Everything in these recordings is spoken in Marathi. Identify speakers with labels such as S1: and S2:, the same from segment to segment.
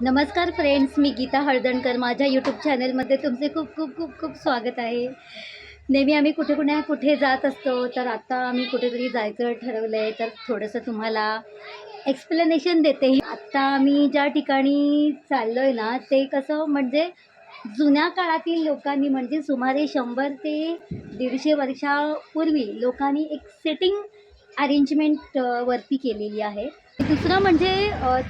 S1: नमस्कार फ्रेंड्स मी गीता हळदणकर. माझ्या यूट्यूब चॅनलमध्ये तुमचे खूप खूप खूप खूप स्वागत आहे. नेहमी आम्ही कुठे कुठे कुठे जात असतो तर आता आम्ही कुठेतरी जायचं ठरवलं आहे तर थोडंसं तुम्हाला एक्सप्लेनेशन देते. आत्ता आम्ही ज्या ठिकाणी चाललो आहे ना ते कसं म्हणजे जुन्या काळातील लोकांनी म्हणजे सुमारे शंभर ते दीडशे वर्षापूर्वी लोकांनी एक सेटिंग अरेंजमेंट वरती केलेली आहे. दुसरं म्हणजे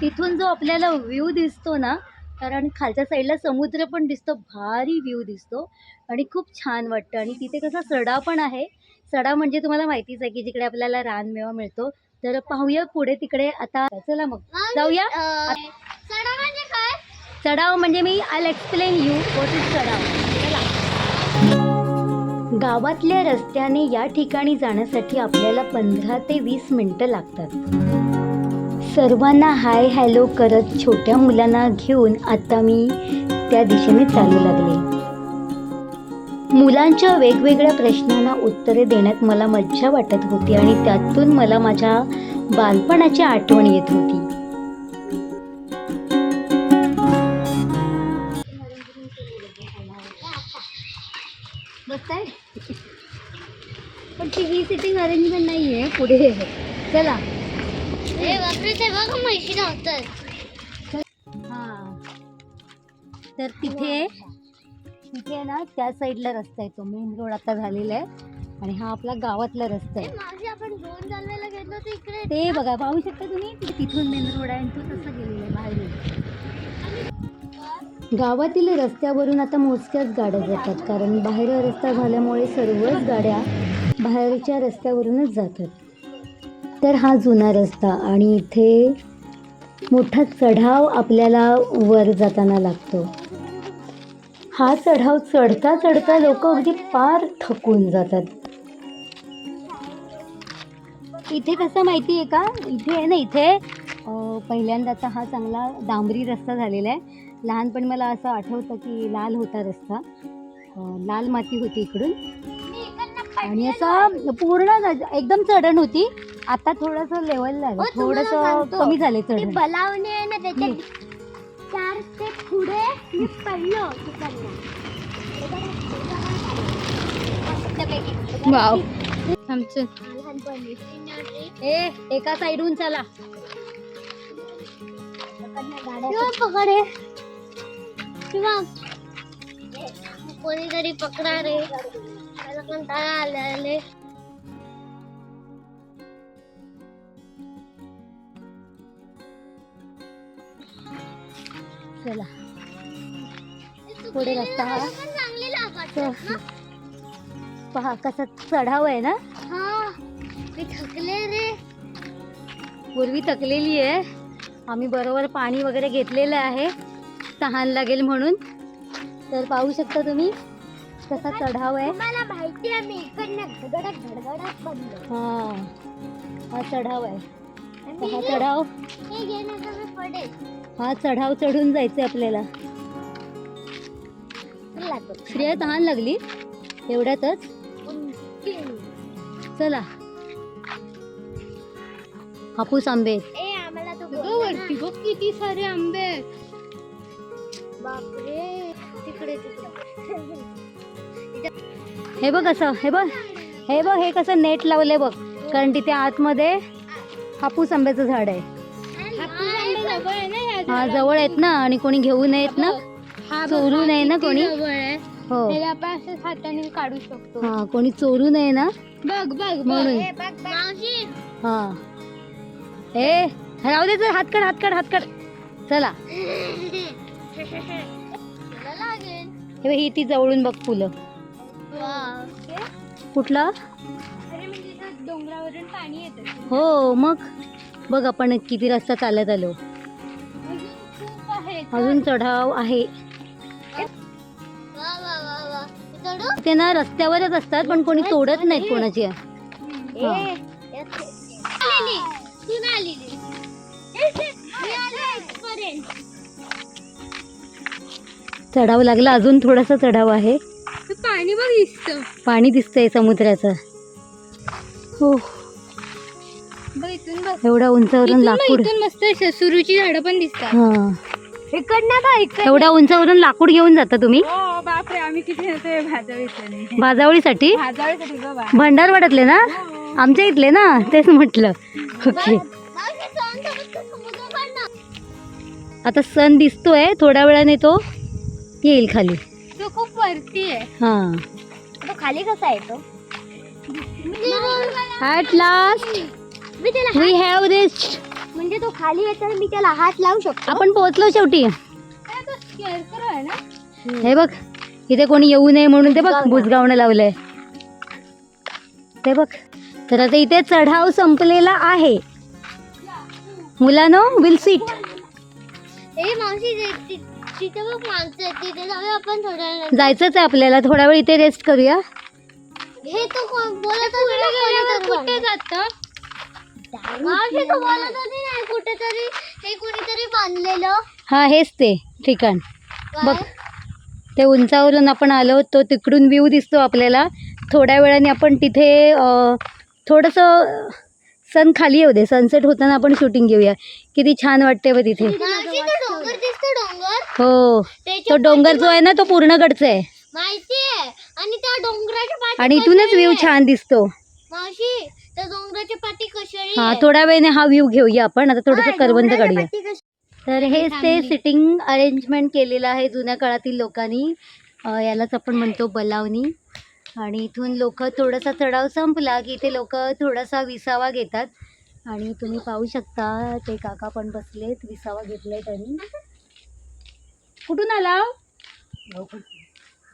S1: तिथून जो आपल्याला व्ह्यू दिसतो ना कारण खालच्या साईडला समुद्र पण दिसतो भारी व्ह्यू दिसतो आणि खूप छान वाटतं. आणि तिथे कसा सडा पण आहे. सडा म्हणजे तुम्हाला माहितीच आहे की जिकडे आपल्याला रानमेवा मिळतो. तर पाहूया पुढे तिकडे. आता चला मग. जाऊया.
S2: सडा म्हणजे काय?
S1: चढाव म्हणजे मी I explain you what is चढाव गावातल्या रस्त्याने या ठिकाणी जाण्यासाठी आपल्याला पंधरा ते वीस मिनटं लागतात. सर्वांना हाय हॅलो करत छोट्या मुलांना घेऊन आता मी त्या दिशेने चालू लागले. मुलांच्या वेगवेगळ्या प्रश्नांना उत्तरे देण्यात मला मज्जा वाटत होती आणि त्यातून मला माझ्या बालपणाची आठवण येत होती. पण ती ही सिटिंग अरेंजमेंट नाही आहे पुढे. चला. हां तर तिथे तिथे ना त्या साईडला रस्ता आहे तो. मेन रोड आता झालेला आहे. आणि हा आपला गावातला रस्ता आहे. ते बघा पाहू शकता तुम्ही? तिथून मेन रोड आहे आणि तो तसा गेलेला आहे बाहेरून. गावातील रस्त्यावरून आता मोजक्याच गाड्या जातात. कारण बाहेर रस्ता झाल्यामुळे सर्वच गाड्या बाहेरच्या रस्त्यावरूनच जातात. तर हा जुना रस्ता आणि इथे मोठा चढाव आपल्याला वर जाताना लागतो. हा चढाव चढता चढता लोक अगदी पार थकून जातात. इथे कसं माहिती आहे का? इथे आहे ना इथे पहिल्यांदाचा हा चांगला डांबरी रस्ता झालेला आहे. लहानपणी मला असं आठवतं की लाल होता रस्ता. लाल माती होती इकडून. आणि असं पूर्ण एकदम चढण होती. आता थोडंसं लेवल झालं.
S2: हो, तुम्हाला
S1: थोडंसं
S2: सांगतो.
S1: कमी झाले
S2: ती
S1: चढण
S2: बलावणी आहे ना त्याच्यात चार ते पुढे मी पडलो तिकडनं.
S1: वाव. आमचं.
S2: लहानपणी
S1: ए एका साईडहून चला.
S2: किंवा पकडे किंवा कोणीतरी पकडा रे त्याला कंटाळा आले.
S1: चला. पुढे रस्ता हा. पहा कसा चढाव आहे ना?
S2: मी थकले रे.
S1: पूर्वी थकलेली आहे. आम्ही बरोबर पाणी वगैरे घेतलेलं आहे. तहान लागेल म्हणून. तर पाहू शकता तुम्ही कसा चढाव आहे.
S2: मला माहिती आहे मी इकडनं गडगडात गडगडात पडलो
S1: हा हा चढाव आहे. हे- चढाव.
S2: हे घेण्याचा मी पडेल.
S1: हा चढाव चढून जायचंय आपल्याला.
S2: लागतो
S1: श्रेया तहान लागली? एवढ्यातच? चला. हापूस आंबे.
S2: वरती बघ किती सारे आंबे बापरे. तिकडे तिकडे.
S1: हे बघ असं हे बघ. हे बघ हे कसं नेट लावलंय बघ. कारण तिथे आतमध्ये हापूस आंब्याचं झाड आहे. हा जवळ आहेत ना आणि कोणी घेऊ नयेत ना? चोरू नये ना कोणी? हो.
S2: आपण हाताने काढू शकतो.
S1: हा कोणी चोरू नये ना?
S2: बघ बघ
S1: म्हणून.
S2: मावशी.
S1: हा. ए राहू दे चल, हात काढ हात काढ हात काढ. चला.
S2: लागेल.
S1: हे बघ, ही ती जवळून बघ फुलं. कुठला?
S2: अरे म्हणजे इथं डोंगरावरून पाणी येतं.
S1: हो मग. बघ आपण किती रस्ता चालत आलो.
S2: अजून
S1: चढाव आहे. ते ना रस्त्यावरच असतात पण कोणी तोडत नाहीत कोणाची. चढाव लागला अजून थोडासा चढाव आहे.
S2: पाणी बघ दिसतं
S1: पाणी दिसतंय समुद्राचं. हो. एवढ्या उंचावरून लाकूड.
S2: मस्त सुरूची झाडं पण दिसतात. इकडनं का इकडे
S1: एवढ्या उंचावरून लाकूड घेऊन जाता तुम्ही?
S3: हो बापरे आम्ही किती येतोय भाजवीचे
S1: भाजावळीसाठी?
S3: भाजावीसाठी ग बा.
S1: भंडारवाड्यातले ना? आमच्या इथले ना? तेच म्हटलं. ओके. आता सण दिसतोय थोड्या वेळाने तो येईल खाली.
S2: तो खूप वरती आहे.
S1: हा.
S2: तो खाली कसा येतो
S1: at last we have reach
S2: म्हणजे तो खाली येतो मी त्याला हात लावू शकतो?
S1: आपण पोहोचलो शेवटी. हे बघ इथे कोणी येऊ नये म्हणून ते बघ बुजगावणं लावलंय. ते बघ तर आता इथे चढाव संपलेला आहे. मुलानो विल सीट
S2: ए मावशी जे- ति- तिथे बघ माणसं आहेत तिथे जाऊया आपण थोड्या वेळाने.
S1: जायचंच आहे आपल्याला थोडा वेळ इथे रेस्ट करूया.
S2: हे तो बोलत कुठे जात? नाही कुठेतरी हे कुणीतरी बांधलेलं.
S1: हा हेच ते ठिकाण. बघ ते उंचावरून आपण आलो तो तिकडून व्ह्यू दिसतो आपल्याला. थोड्या वेळाने आपण तिथे थोडंसं सन खाली येऊ दे. सनसेट होताना आपण शूटिंग घेऊया. किती छान वाटते बघ तिथे.
S2: मावशी तो डोंगर दिसतो डोंगर?
S1: हो. तो डोंगर जो आहे ना तो पूर्ण गडचा आहे
S2: आणि त्या डोंगराच्या पाठी
S1: आणि इथूनच व्ह्यू. छान दिसतो.
S2: मावशी कशेळी
S1: हा
S2: आहे.
S1: थोड्या वेळाने हा व्ह्यू घेऊया आपण. आता थोडंसं
S2: हा,
S1: करवंद काढूया. तर हेच ते सिटिंग अरेंजमेंट केलेलं आहे जुन्या काळातील लोकांनी. अं, यालाच आपण म्हणतो बलावणी. आणि इथून लोक थोडासा चढाव संपला की इथे लोक थोडासा विसावा घेतात. आणि तुम्ही पाहू शकता ते काका पण बसलेत विसावा घेतलाय त्यांनी. कुठून आला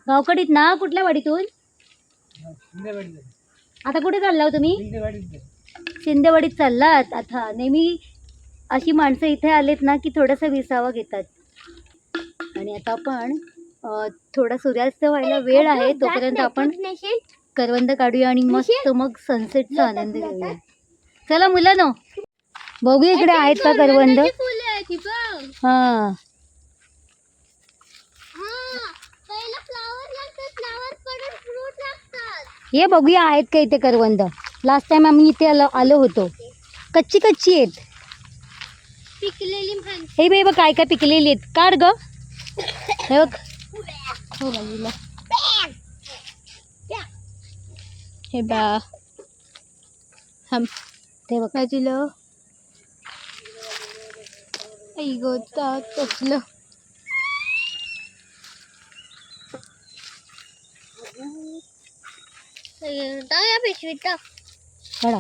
S1: गावकडीत ना? कुठल्या वाडीतून? आता कुठे चालला हो तुम्ही? शिंदेवाडीत चाललात आता नेहमी अशी माणसं इथे आलेत ना की थोडासा विसावा घेतात. आणि आता आपण थोडा सूर्यास्त व्हायला वेळ आहे. तोपर्यंत आपण? करवंद काढूया आणि मस्त मग सनसेटचा आनंद घेऊया. चला मुलांनो बघूया इकडे आहेत का करवंद?
S2: ही बघ.
S1: हा
S2: हा, पहिला फ्लावर लागतात फ्लावर पडून फ्रूट लागतात
S1: हे बघूया आहेत का इथे करवंद. लास्ट टाइम आम्ही इथे आलो आलो होतो. कच्ची कच्ची आहेत.
S2: पिकलेली
S1: हे बघ काय काय पिकलेली आहेत. काढ ग. हे बघ. हो हे बा हम ते बघ कसलं काढा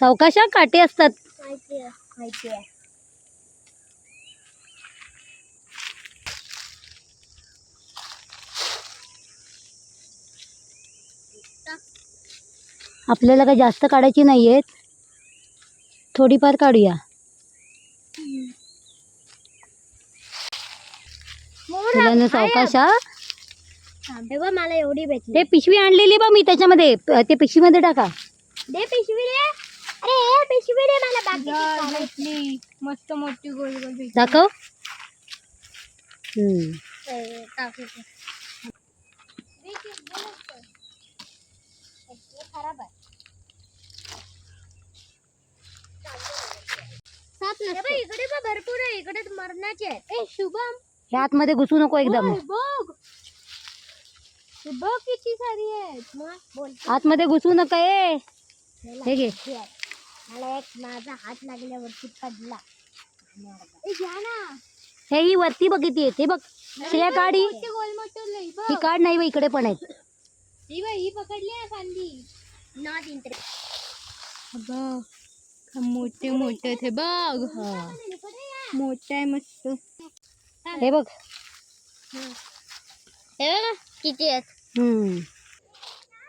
S1: सावकाशा काटे असतात।
S2: माहिती
S1: जास्त काढायची नाही थोडीफार काढूया. मुलांना सावकाशा
S2: मला एवढी भेटली.
S1: ते पिशवी आणलेली बा मी त्याच्यामध्ये. प- ते पिशवीमध्ये टाका.
S2: दे पिशवी दे अरे हे पिशवी दे मला बाकी
S3: भेटली. मस्त मोठी गोल गोल भेटली.
S1: दाखव. हम्म.
S2: खराब आहे. साप नसतो. इकडे भरपूर आहे. इकडे मरणाचे आहे ए शुभम.
S1: हे आतमध्ये घुसू नको एकदम.
S2: बघ. किती सारी
S1: आतमध्ये घुसू नका ए. हे घे.
S2: मला एक माझा हात लागल्यावरती पडला. ना.
S1: हे ही वरती बघितली आहे ते बघ. श्रेया काढी. ही काढ नाही बा इकडे पण आहेत.
S2: ही बघ ही पकडली आहे फांदी नॉट इंटरेस्ट
S3: बघ. मोठे मोठे ते बघ. मोठे आहे मस्त.
S1: हे. बघ.
S2: हे बघा किती आहेत.
S1: हम्म.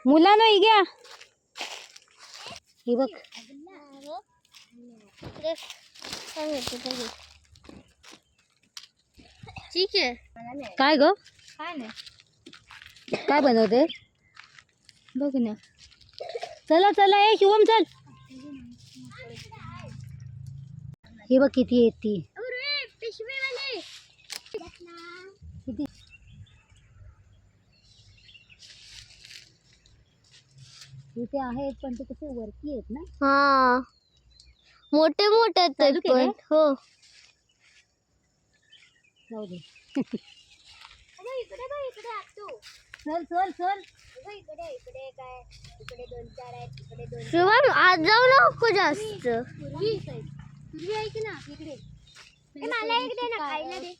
S1: मुलांनो ही घ्या. ही बघ.
S2: ठीक आहे.
S1: काय ग?
S3: काय नाही.
S1: काय बनवते?
S3: बघ ना.
S1: चला चला ए शुभम चल. ही बघ किती आहेत ती
S2: अरे पिशवीवाले
S1: किती इथे आहेत पण ते कसे वरती आहेत ना.
S2: हा. मोठे मोठे आहेत ते
S1: चालू केलंय?
S2: पण हो.
S1: जाऊ दे.
S2: इकडे बघ इकडे आतू
S1: चल चल चल.
S2: इकडे इकडे काय इकडे दोन चार आहेत इकडे दोन. शिवम आज जाऊ नको जास्त. पूर्वी पूर्वी ऐक ना इकडे. मला एक दे ना खायला दे.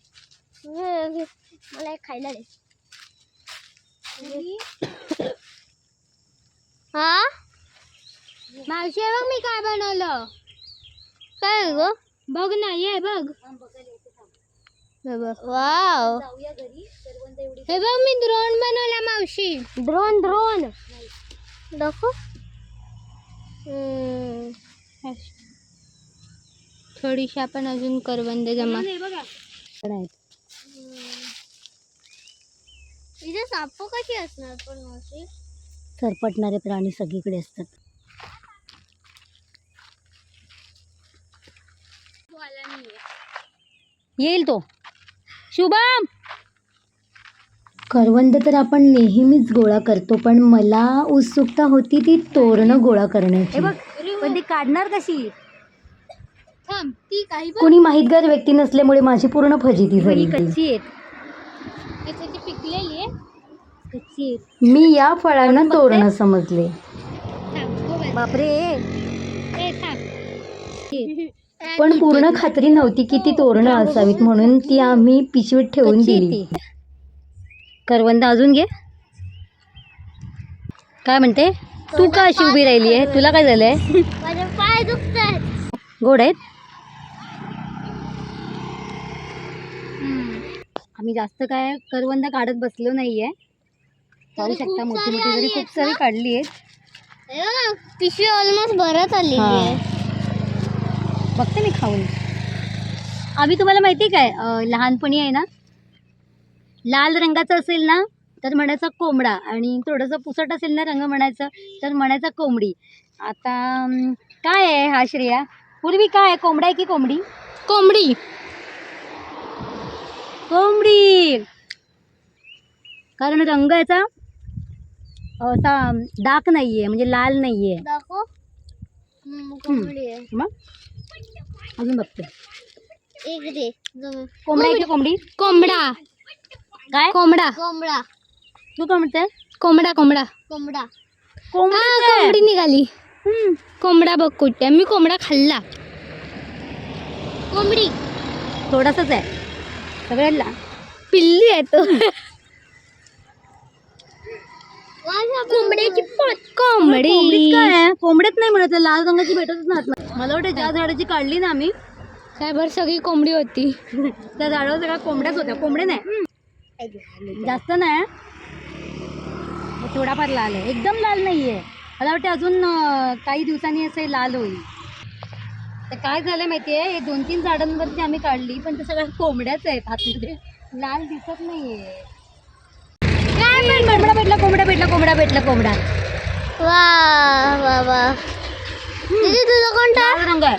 S2: मला एक खायला दे. हा? मावशी हे बघ मी काय बनवलं. काय ग? बघ ना ये बघ. वाव. हे बघ मी ड्रोन बनवला मावशी. ड्रोन ड्रोन दाखव. थोडीशी आपण अजून करवंद जमा. इथे साप कशी असणार पण मावशी?
S1: सरपटणारे प्राणी सगळीकडे असतात. येईल तो. शुभम! करवंद तर आपण नेहमीच गोळा करतो पण मला उत्सुकता होती ती तोरणं गोळा करण्याची. पण ती काढणार कशी?
S2: थांब ती काही
S1: कोणी माहितगार व्यक्ती नसल्यामुळे माझी पूर्ण फजिती झाली. कच्ची
S2: पिकलेली आहे
S1: मी या फळांना तोरणं समजले.
S2: हो.
S1: बापरे. पण पूर्ण खात्री नव्हती की ती तोरणं असावीत म्हणून ती आम्ही पिशवीत ठेवून दिली. करवंद अजून घे. काय म्हणते? तू का अशी उभी राहिली आहे? तुला काय झालंय?
S2: माझे पाय दुखतात.
S1: गोड आहेत? आम्ही जास्त काय करवंद काढत बसलो नाहीये. पाहू शकता मोठी मोठी
S2: आली
S1: जरी खूप सारी? काढली आहेत.
S2: पिशवी ऑलमोस्ट भरत. आहे.
S1: बघते मी खाऊन. आम्ही तुम्हाला माहिती काय? लहानपणी आहे ना लाल रंगाचं असेल ना तर म्हणायचा कोंबडा आणि थोडंसं पुसट असेल ना रंग म्हणायचं तर म्हणायचा कोंबडी. आता काय आहे हा श्रेया? पूर्वी काय आहे? कोंबडा आहे की कोंबडी?
S2: कोंबडी.
S1: कोंबडी. कारण रंग याचा असा डाक नाहीये म्हणजे लाल नाहीये
S2: दाखव हम्म, कोंबडी आहे
S1: मग अजून बघते
S2: एक दे जम-
S1: कोंबडा आहे की कोंबडी।
S2: कोंबडा।
S1: काय
S2: कोंबडा। कोंबडा।
S1: तू काय म्हणते
S2: कोंबडा कोंबडा। कोंबडा।
S1: कोंबडी
S2: हा। कोंबडी निघाली कोंबडा बघ कुठे मी कोंबडा खाल्ला। कोंबडी।
S1: थोडासाच आहे सगळ्यांना
S2: पिल्ली आहे तो। कोंबड्याची कोंबडी.
S1: काय? कोंबड्यात नाही मिळत लाल रंगाची भेटतच नाही. मला वाटतं ज्या झाडाची काढली ना आम्ही
S2: काय बरं सगळी कोंबडी होती.
S1: त्या झाडावर सगळ्या कोंबड्याच होत्या. कोंबडे नाही. जास्त नाही थोडाफार लाल आहे. एकदम लाल नाहीये. मला वाटतं अजून काही दिवसांनी असं लाल होईल. तर काय झालं माहितीये? हे दोन तीन झाडांवरती आम्ही काढली पण ते सगळ्या कोंबड्याच आहेत आतमध्ये. लाल दिसत नाहीये. कोंबडा भेटला कोंबडा भेटला कोंबडा भेटला कोंबडा.
S2: वा वा वा. दीदी तुझं कोणता?
S1: लाल रंग आहे.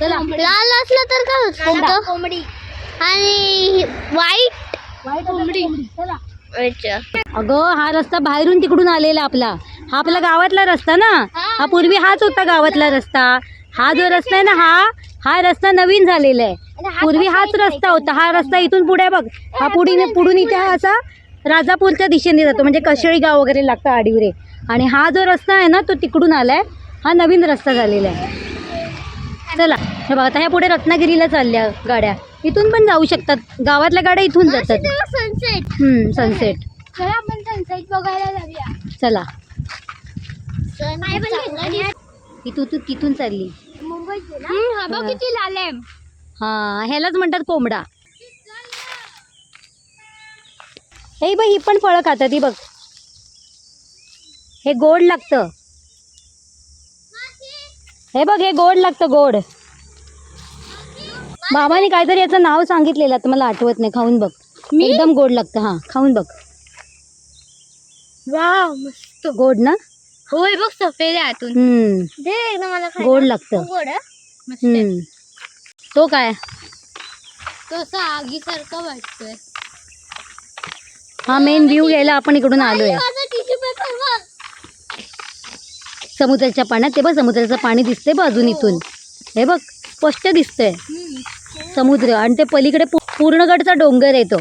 S1: चला.
S2: लाल असलं तर काय
S1: कोंबडा.
S2: आणि व्हाईट
S1: वाईट कोंबडी. चला. अगं हा रस्ता बाहेरून तिकडून आलेला आपला. हा आपला गावातला रस्ता ना? हा पूर्वी हाच होता गावातला रस्ता. हा जो रस्ता आहे ना हा हा रस्ता नवीन झालेला आहे. पूर्वी हाच रस्ता होता. हा रस्ता इथून पुढे बघ. हा पुढे पुढून इथे हा असा राजापूरच्या दिशेने जातो. म्हणजे कशेळी गाव वगैरे लागतं आडिवरे. आणि हा जो रस्ता आहे ना तो तिकडून आलाय. हा नवीन रस्ता झालेला आहे. चला हे बघा आता ह्या पुढे रत्नागिरीला चालल्या गाड्या. इथून पण जाऊ शकतात. गावातल्या गाड्या इथून जातात.
S2: सनसेट
S1: सनसेट
S2: चला आपण सनसेट बघायला जाऊया.
S1: चला.
S2: सनसेट
S1: इथून तू तिथून चालली.
S2: मुंबईत आहे.
S1: हा ह्यालाच म्हणतात कोंबडा. हे बघ ही पण फळं खातात ही बघ. हे गोड लागतं. हे बघ हे गोड लागतं गोड. बाबाने काहीतरी याचं नाव सांगितलेलं तर मला आठवत नाही खाऊन बघ. एकदम गोड लागतं हा खाऊन बघ.
S2: वाव मस्त.
S1: गोड ना?
S2: होय बघ सफेद आहे आतून.
S1: हम्म.
S2: दे एकदा मला खायला.
S1: गोड लागतं.
S2: गोड आहे? मस्त आहे.
S1: हम्म. तो काय?
S2: तो असं आगीसारखं वाटतोय.
S1: हा मेन व्ह्यू घ्यायला आपण इकडून
S2: पेपर बघ
S1: समुद्राच्या पाण्यात ते बघ समुद्राचं पाणी दिसते बघ अजून इथून. हे बघ स्पष्ट दिसतंय. समुद्र आणि ते पलीकडे पूर्णगडचा डोंगर येतो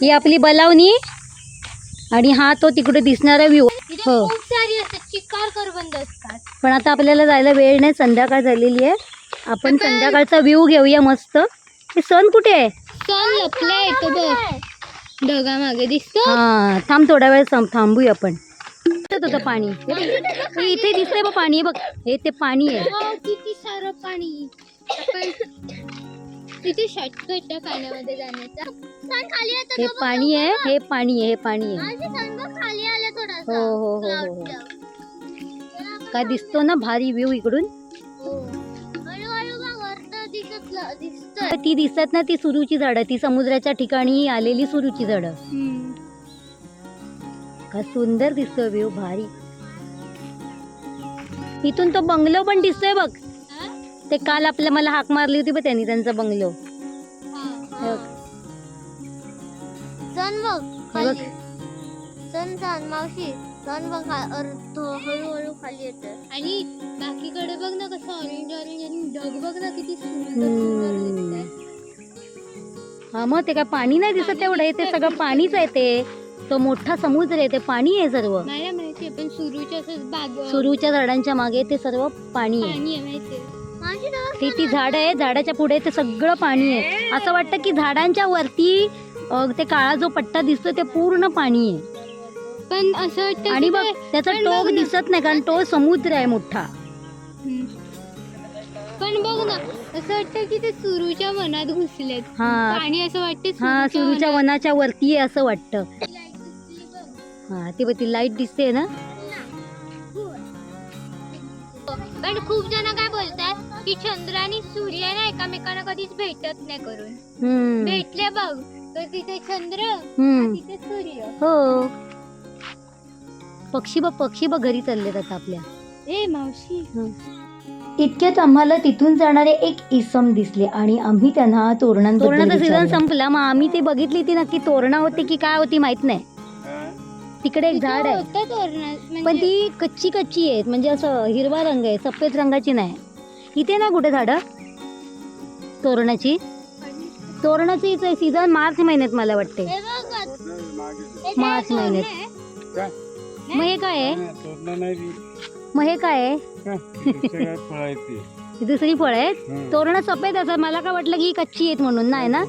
S1: ही आपली बलावणी आणि हा तो तिकडे दिसणारा व्ह्यू हो. पण आता आपल्याला जायला वेळ नाही संध्याकाळ झालेली आहे. आपण संध्याकाळचा व्ह्यू घेऊया मस्त. हे सण कुठे आहे?
S3: सण लपला येतो बघ. ढगा मागे दिसतो
S1: हा थांब थोडा वेळ थांब थांबूया आपण. होतं पाणी. हे. हे इथे दिसतंय बघ पाणी हे बघ. हे ते पाणी आहे.
S3: वाव, किती सारं पाणी. शॉर्टकट पाण्यामध्ये जाण्याचा.
S2: खाली
S1: हे पाणी आहे हे पाणी आहे हे पाणी आहे.
S2: माझे सण बघ खाली आलं
S1: हो
S2: थोडासा
S1: हो हो हो. हो. काय दिसतो ना भारी व्ह्यू इकडून?
S2: हो. हळूहळू दिसत
S1: तर ती दिसतात ना ती सुरूची झाडं. ती समुद्राच्या ठिकाणी आलेली सुरूची झाडं. का सुंदर दिसतोय व्ह्यू भारी. इथून तो बंगलो पण दिसतोय बघ. ते काल आपल्या मला हाक मारली होती बघ त्यांनी त्यांचा बंगलो. हे बघ.
S2: मावशी. सण बघ अर्ध हळूहळू खाली येतं
S3: आणि बाकीकडे बघ ना कसं ऑरेंज ऑरेंज आणि ढग बघ ना किती सुंदर सुंदर
S1: हा मग ते काय पाणी नाही दिसत तेवढं? ते सगळं पाणीच आहे ते. तो मोठा समुद्र आहे ते पाणी आहे सर्व.
S3: मला पण सुरूच्या असं बाग
S1: सुरूच्या झाडांच्या मागे ते सर्व पाणी आहे.
S3: पाणी
S1: ती ती झाड आहे झाडाच्या पुढे ते सगळं पाणी आहे. असं वाटतं की झाडांच्या वरती अ, ते काळा जो पट्टा दिसतो ते पूर्ण पाणी आहे.
S3: पण असं वाटतं
S1: आणि बघ त्याचा
S3: पण
S1: टोक
S3: बघ ना.
S1: दिसत नाही कारण तो समुद्र आहे मोठा.
S3: हम्म. पण बघ ना असं वाटतं की ते सुरूच्या वनात घुसलेत.
S1: हा.
S3: पाणी असं वाटते
S1: हा सुरूच्या वनाच्या वरती आहे असं वाटतं. हा ती बघ ती लाइट दिसते ना.
S2: पण खूप जण काय बोलतात की चंद्र आणि सूर्य ना एकामेकांना कधीच भेटत नाही करून.
S1: हम्म.
S2: भेटले बघ तर तिथे चंद्र
S1: हम्म.
S2: तिथे सूर्य.
S1: हो. पक्षी बघ पक्षी बघ घरी चालले आता आपल्या.
S3: ए मावशी.
S1: इतक्यात आम्हाला तिथून जाणारे एक इसम दिसले आणि आम्ही त्यांना तोरणा तोरणाचा सीझन संपला. मग आम्ही ते बघितली ती नक्की तोरणा होती की काय होती माहीत नाही. तिकडे एक झाड आहे.
S3: होतं तोरणात
S1: पण
S3: म्हणजे
S1: ती कच्ची कच्ची आहेत. म्हणजे असं हिरवा रंग आहे सफेद रंगाची नाही. इथे ना कुठे झाडं? तोरणाची. तोरणाची सीझन मार्च महिन्यात मला वाटते.
S2: हे बघ.
S1: मार्च महिन्यात. मग हे काय आहे? मग हे काय आहे? ही दुसरी फळ आहेत तोरणं सफेद असं मला काय वाटलं की ही कच्ची आहेत म्हणून नाही ना?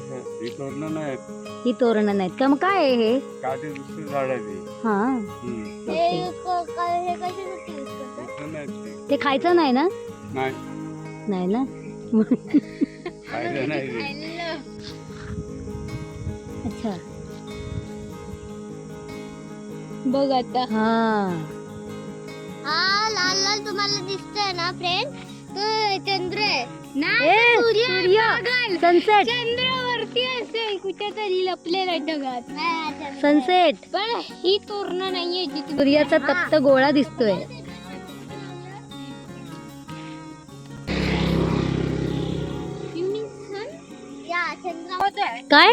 S1: ही तोरणं नाहीत का? मग काय आहे हे?
S4: काठी दुसरी झाड आहे ती.
S1: हा.
S4: हम्म.
S2: हे
S1: ओके.
S2: हे
S4: नाही ते.
S1: ते खायचं नाही ना?
S4: नाही.
S1: नाही ना?
S4: खायचं नाही ते.
S1: अच्छा.
S3: बघ आता.
S1: हा.
S2: हा लाल लाल तुम्हाला दिसतंय ना फ्रेंड तो चंद्र आहे.
S1: ए, सूर्य सनसेट
S3: चंद्रावरती असेल कुठेतरी लपलेला ढगात.
S1: सनसेट
S3: पण ही तोरणं नाहीये जी तुम्ही
S1: सूर्याचा तप्त गोळा दिसतोय.
S2: या चंद्र
S1: काय?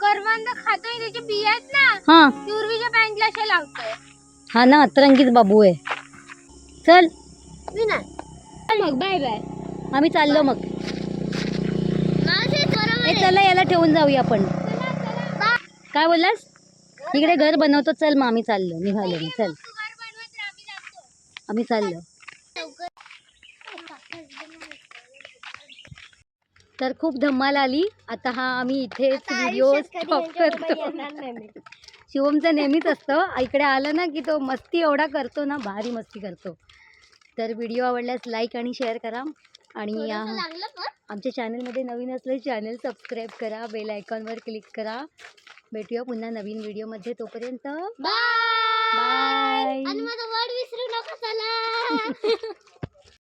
S2: करवंद खातोय त्याचे बिया आहेत ना
S1: हा.
S2: पूर्वीच्या पॅन्टला असे लावतोय.
S1: हा ना अतरंगीच बाबू आहे. चल.
S3: मग बाय बाय.
S1: आम्ही चाललो मग. ए चला याला ठेवून जाऊया आपण. काय बोललास? इकडे घर बनवतो. चल मग आम्ही चाललो निघालो मग चल. आम्ही चाललो. तर खूप धम्माल आली. आता हा आम्ही इथेच व्हिडिओ स्टॉप करतो. शिवमचं नेहमीच असतं. इकडे आलं ना की तो मस्ती एवढा करतो ना भारी मस्ती करतो. तर व्हिडिओ आवडल्यास लाईक आणि शेअर करा. आणि आमच्या चॅनलमध्ये नवीन असले चॅनल सबस्क्राईब करा बेल आयकॉनवर क्लिक करा. भेटूया पुन्हा नवीन व्हिडिओमध्ये तोपर्यंत
S2: बाय
S1: बाय
S2: आणि माझा वर्ड विसरू नका चला.